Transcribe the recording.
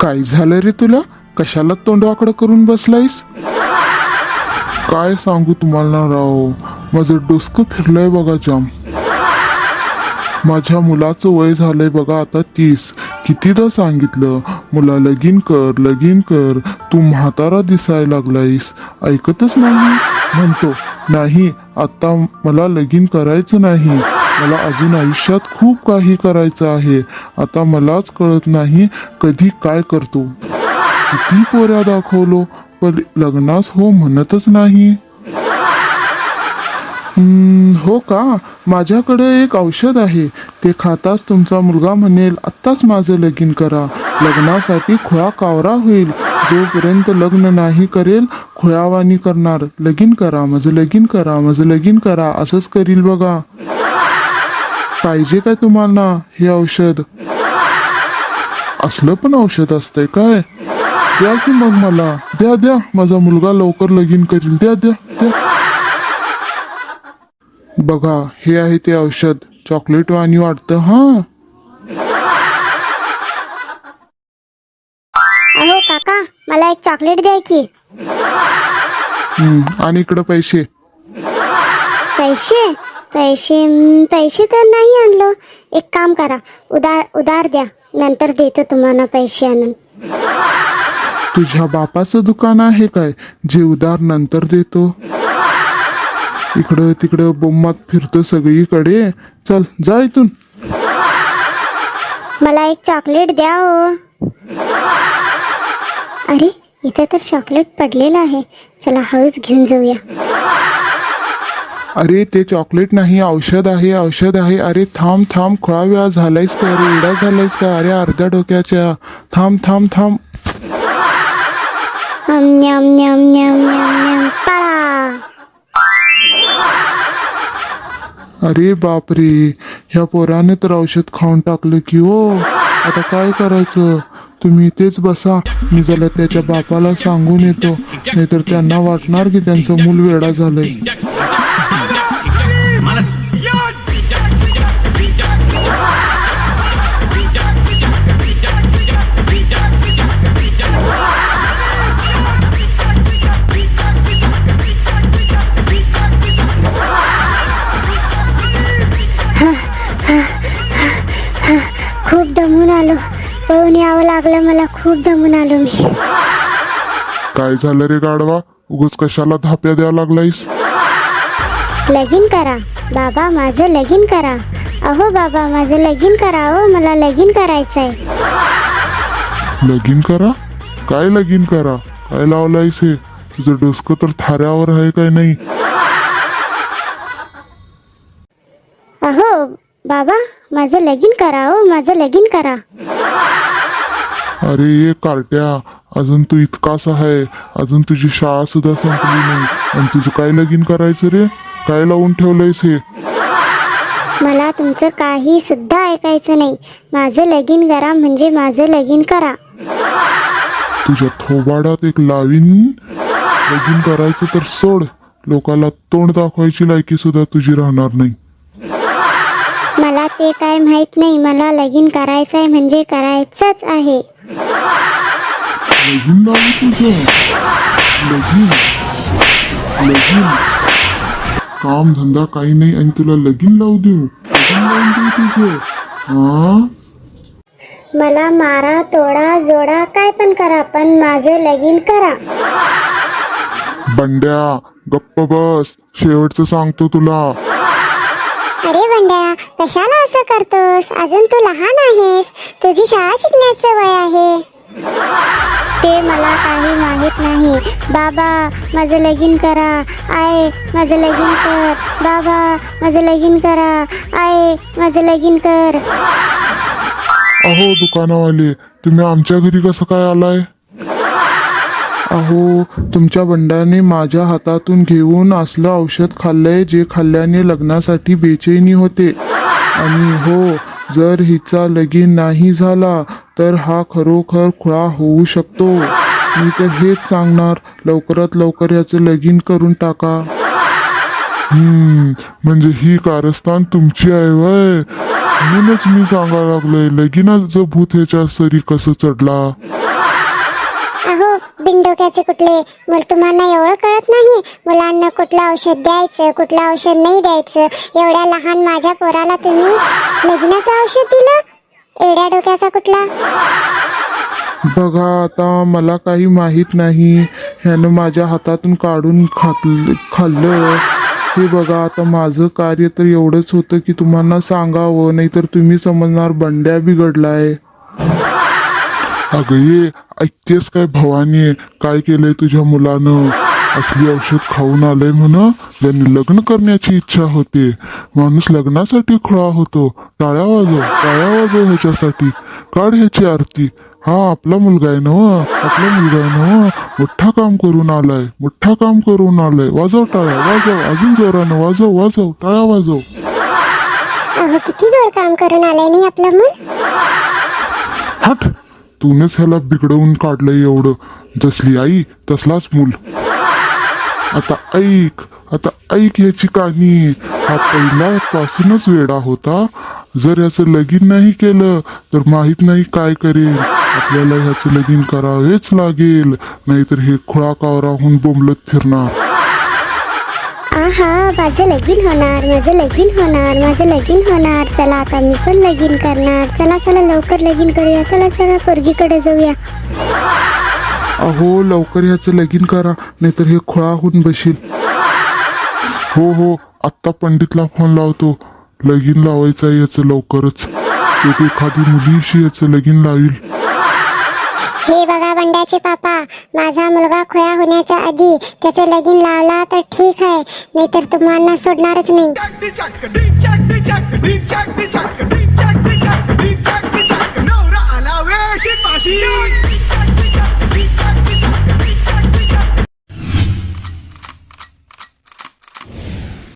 काय झालं रे तुला? कशाला तोंडवाकडं करून बसलायस? काय सांगू तुम्हाला राव? माझं डोसकं फिरलंय बघा जाम. माझ्या मुलाचं वय झालंय बघा आता तीस. कितीदा सांगितलं? मुला लगीन कर लगीन कर. तू म्हातारा दिसायला लागलायस. ऐकतच नाही. म्हणतो नाही आता मला लगीन करायचं नाही. मला अजून आयुष्यात खूप काही करायचं आहे. आता मलाच कळत नाही कधी काय करतो. किती पोऱ्या दाखवलो पण लग्नास हो म्हणतच नाही. हो का? माझ्याकडे एक औषध आहे. ते खाताच तुमचा मुलगा म्हणेल आत्ताच माझं लगीन करा. लग्नासाठी खुळा कावरा होईल. जोपर्यंत लग्न नाही करेल खुळावानी करणार. लगीन करा माझं लगीन करा माझं लगीन करा असंच करील बघा. पाहिजे काय तुम्हाला हे औषध? असलं पण औषध असतंय काय? द्या की मग मला. द्या द्या. माझा मुलगा लवकर लगीन करील. द्या द्या द्या. बघा हे आहे ते औषध. चॉकलेट वाणी वाटतं हा? अहो काका मला एक चॉकलेट द्या की. हम्म, आणि इकडं पैसे. पैसे? पैसे पैसे तर नाही आणलो. एक काम करा उधार उधार द्या नंतर देतो तुम्हाला पैसे आणून. तुझ्या बापाचं दुकान आहे काय? जे उधार नंतर देतो. इकडं तिकडं बोंबात फिरतो सगळीकडे. चल जा इथून. मला एक चॉकलेट द्या हो. अरे इथे तर चॉकलेट पडलेलं आहे. चला हळूच घेऊन जाऊया. अरे ते चॉकलेट नाही औषध आहे औषध आहे. अरे थांब थांब खोळा वेळा झालायस का अरे एडा झालायस का? अरे अर्ध्या डोक्याच्या. थांब थांब थांब. अम, न्याम न्याम न्याम न्याम न्याम. पळा. अरे बापरे. ह्या पोराने तर औषध खाऊन टाकलं की हो. आता काय करायचं? तुम्ही इथेच बसा. मी जरा त्याच्या बापाला सांगून येतो. नाहीतर त्यांना वाटणार की त्यांचं मूल वेडा झालंय. दमून आलो. पळून यावं लागलं मला खूप दमून आलो मी. काय झालं रे गाडवा उगच कशाला धाप्या द्यायला लागलायस? लगीन करा. बाबा माझं लगीन करा. अहो बाबा माझं लगीन करा. हो मला लगीन करायचंय. लगीन करा? काय लगीन करा? काय लावलायस हे? तुझं डोसकं तर थाऱ्यावर आहे काय नाही? अहो बाबा माझं लगीन करा हो माझं लगीन करा. अरे ये कार्ट्या अजून तू इतकाच आहे अजून तुझी शाळा सुद्धा संपली नाही आणि तुझं काय लगीन करायचं रे? काय लावून ठेवलंयस हे? मला तुमचं काही सुद्धा ऐकायचं नाही. माझं लगीन करा म्हणजे माझं लगीन करा. तुझ्या थोबाडात एक लावीन? लगीन करायचं तर सोड. लोकाला तोंड दाखवायची लायकी सुद्धा तुझी राहणार नाही. मला ते काय माहीत नाही. मला लगीन करायचंय म्हणजे करायचंच आहे. लगीन लावू तुझं. लगीन. लगीन. काम धंदा काही नाही आणि तुला लगीन लावू देऊ. लगीन लावून देऊ तुझं. हा? मला मारा तोडा जोडा काय पण करा पण माझं लगीन करा. बंड्या गप्प बस. शेवटचं सांगतो तुला. अरे बंड्या कशाला असं करतोस? अजून तू लहान आहेस. तुझी शाळा शिकण्याचं वय आहे. ते मला काही माहीत नाही. बाबा माझं लगीन करा. आय माझं लगीन कर. बाबा माझं लगीन करा. आय माझं लगीन कर. अहो दुकानावाले तुम्ही आमच्या घरी कसं काय आलाय? अहो तुमच्या बंडाने माझ्या हातातून घेऊन असलं औषध खाल्लंय जे खाल्ल्याने लग्नासाठी बेचैनी होते. आणि हो जर हिचा लगीन नाही झाला तर हा खरोखर खुळा होऊ शकतो. मी तर हेच सांगणार लवकरात लवकर याचं लगीन करून टाका. हम्म म्हणजे ही कारस्थान तुमची आहे वय? म्हणूनच मी सांगायला लागलोय लगीनाचं भूत ह्याच्या सरी कसं चढला? बिनडोक्याचे कुठले मग तुम्हाला एवढं कळत नाही. मुलांना कुठलं औषध द्यायचं कुठलं औषध नाही द्यायचं. एवढ्या लहान माझ्या पोराला तुम्ही लग्नाचं औषध दिलं? एवढ्या डोक्याचा कुठला? बघा आता मला काही माहीत नाही. ह्यानं माझ्या हातातून काढून खात खाल्लं. हे बघा आता माझं कार्य तर एवढंच होतं की तुम्हाला सांगावं नाहीतर तुम्ही समजणार बंड्या बिघडलाय. अगं ये ऐकतेस काय भवानी? काय केलंय तुझ्या मुलानं? असली औषध खाऊन आलंय म्हण ज्यांनी लग्न करण्याची इच्छा होते. माणूस लग्नासाठी खुळा होतो. टाळ्या वाजव टाळ्या वाजव ह्याच्यासाठी. काढ ह्याची आरती. हा आपला मुलगा आहे नव आपला मुलगा आहे नव मोठा काम करून आलाय. मोठा काम करून आलाय. वाजव टाळ्या वाजव. अजून जोरानं वाजव वाजव. टाळ्या वाजव. अहो किती गोड काम करून आलंय नाही आपलं मूल. हट. तूनेच ह्याला बिघडवून काढलंय एवढं. जसली आई तसलाच मूल. आता ऐक आता ऐक ह्याची कहाणी. हा पहिल्यापासूनच वेडा होता. जर याचं लगीन नाही केलं तर माहीत नाही काय करेल. आपल्याला ह्याचं लगीन करावेच लागेल. नाहीतर हे खुळा कावराहून बोंबलत फिरणार. हा माझं लगीन होणार माझं लगीन होणार माझं लगीन होणार. चला आता मी पण लगीन करणार. चला चला लवकर लगीन करूया. चला चला पोरगीकडे जाऊया. अहो लवकर ह्याचं लगीन करा नाहीतर हे खुळा होऊन बशील हो हो आत्ता पंडितला फोन लावतो. लगीन लावायचं याचं लवकरच. एखादी मुलीशी याचं लगीन लावील. हे बघा बंड्याचे पापा माझा मुलगा खोया होण्याच्या आधी त्याचं लगीन लावला तर ठीक आहे नाहीतर तुम्हाला सोडणारच नाही. नवरा